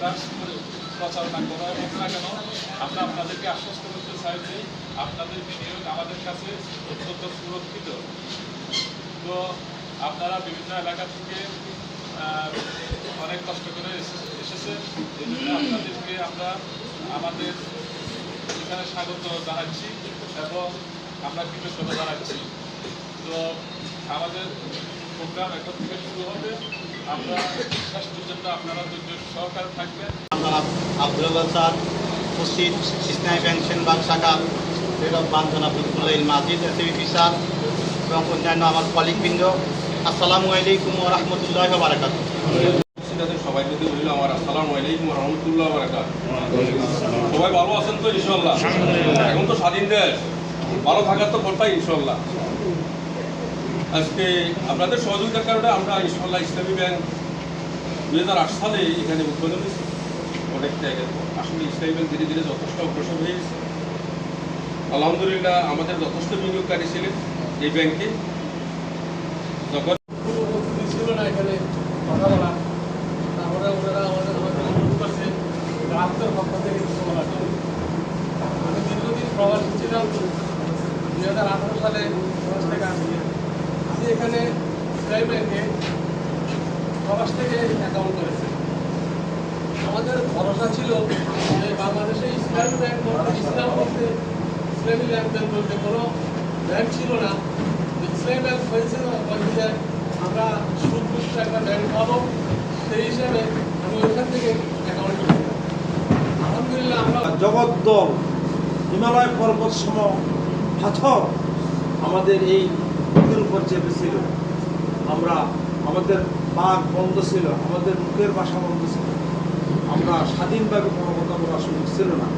করে প্রচারণা করা হোক না কেন, আমরা আপনাদেরকে আশ্বস্ত করতে চাই যে আপনাদের বিনিয়োগ আমাদের কাছে অত্যন্ত সুরক্ষিত। তো আপনারা বিভিন্ন এলাকা থেকে অনেক কষ্ট করে এসে- এসেছেন। এই জন্য আপনাদেরকে আমরা আমাদের এখানে স্বাগত জানাচ্ছি এবং আমরা কৃতজ্ঞতা জানাচ্ছি। তো আমাদের প্রোগ্রাম এখন থেকে শুরু হবে। আমরা শেষ পর্যন্ত আপনারা ধৈর্য সহকারে থাকবেন। আমরা আব্দুল স্যার উপস্থিত ইসলামী ব্যাংক সেনবাগ শাখা বান্ধনা মাজিদ স্যার এবং অন্যান্য আমার কলিগবৃন্দ আসসালামু আলাইকুম রহমতুল্লাহ বারাকাত সবাই আমার আসসালামু আলাইকুম রহমতুল্লাহ বারাকাত সবাই ভালো আছেন তো ইনশাল্লাহ এখন তো স্বাধীন দেশ। ভালো থাকার তো কথাই ইনশাল্লাহ আজকে আপনাদের সহযোগিতার কারণে আমরা ইনশাল্লাহ ইসলামী ব্যাংক দুই হাজার আট সালে এখানে উদ্বোধন হয়েছে। অনেক জায়গায়। আসলে ইসলামী ব্যাংক ধীরে ধীরে যথেষ্ট অগ্রসর হয়ে গেছে। আলহামদুলিল্লাহ আমাদের যথেষ্ট বিনিয়োগকারী ছিলেন এই ব্যাংকে। যখন ছিল না এখানে কথা বলা। তারপরে ওনারা আমাদের করছে, গ্রাহকদের থেকে কিছু জন্য। আমি দীর্ঘদিন প্রবাসী ছিলাম। দুই হাজার আঠারো সালে থেকে আসি আমি এখানে স্কাই ব্যাংকে প্রবাস থেকে অ্যাকাউন্ট করেছি আমাদের ভরসা ছিল যে বাংলাদেশে ইসলামী ব্যাংক ইসলাম বলতে ইসলামী লেনদেন বলতে কোনো ব্যাংক ছিল না। ইসলামী ব্যাংক হয়েছে বলতে আমরা সুদমুক্ত একটা ব্যাংক পাবো, সেই হিসাবে আমি ওইখান থেকে অ্যাকাউন্ট করি আলহামদুলিল্লাহ আমরা জগদ্দল হিমালয় পর্বত সম আমাদের এই বুকের উপর চেপেছিল আমরা আমাদের বাঘ বন্ধ ছিল, আমাদের মুখের বাসা বন্ধ ছিল। আমরা স্বাধীনভাবে কোনো কথা বলার সুযোগ ছিল না।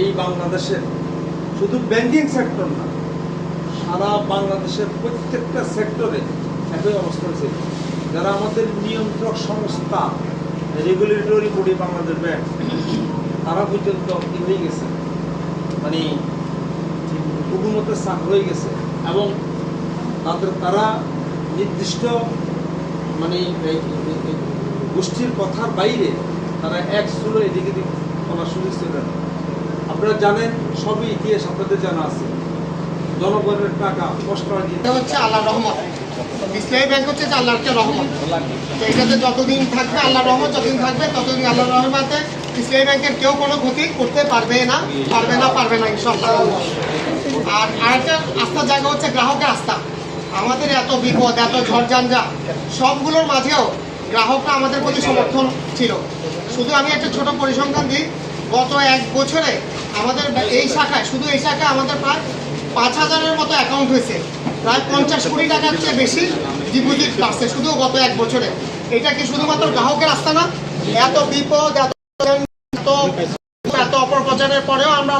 এই বাংলাদেশের শুধু ব্যাংকিং সেক্টর না, সারা বাংলাদেশের প্রত্যেকটা সেক্টরে একই অবস্থা ছিল। যারা আমাদের নিয়ন্ত্রক সংস্থা রেগুলেটরি বডি বাংলাদেশ ব্যাংক তারা পর্যন্ত হয়ে গেছে। মানে হুকুমতের চাপ হয়ে গেছে। এবং তাদের তারা নির্দিষ্ট মানে গোষ্ঠীর কথার বাইরে তারা এক সুলো এদিকে দিক বলার সুযোগ ছিল আপনারা জানেন, সবই ইতিহাস আপনাদের জানা আছে। জনগণের টাকা, কষ্ট হচ্ছে আল্লাহ রহমত। ইসলামী ব্যাংক হচ্ছে যে আল্লাহর একটা যতদিন থাকবে আল্লাহ যতদিন থাকবে, ততদিন আল্লাহ রহমতে ব্যাংকের কেউ কোনো ক্ষতি করতে না, পারবে না পারবে না আর আরেকটা আস্থার জায়গা হচ্ছে গ্রাহকের আস্থা। আমাদের এত বিপদ, এত ঝড়ঝঞ্ঝা সবগুলোর মাঝেও গ্রাহকরা আমাদের প্রতি সমর্থন ছিল। শুধু আমি একটা ছোট পরিসংখ্যান দিই, গত এক বছরে আমাদের এই শাখায়, শুধু এই শাখায় আমাদের প্রায় পাঁচ হাজারের মতো অ্যাকাউন্ট হয়েছে। প্রায় পঞ্চাশ কোটি টাকার চেয়ে বেশি ডিপোজিট বাড়ছে শুধু গত এক বছরে। এটা কি শুধুমাত্র গ্রাহকের আস্থা না? এত বিপদ, এত এত অপপ্রচারের পরেও আমরা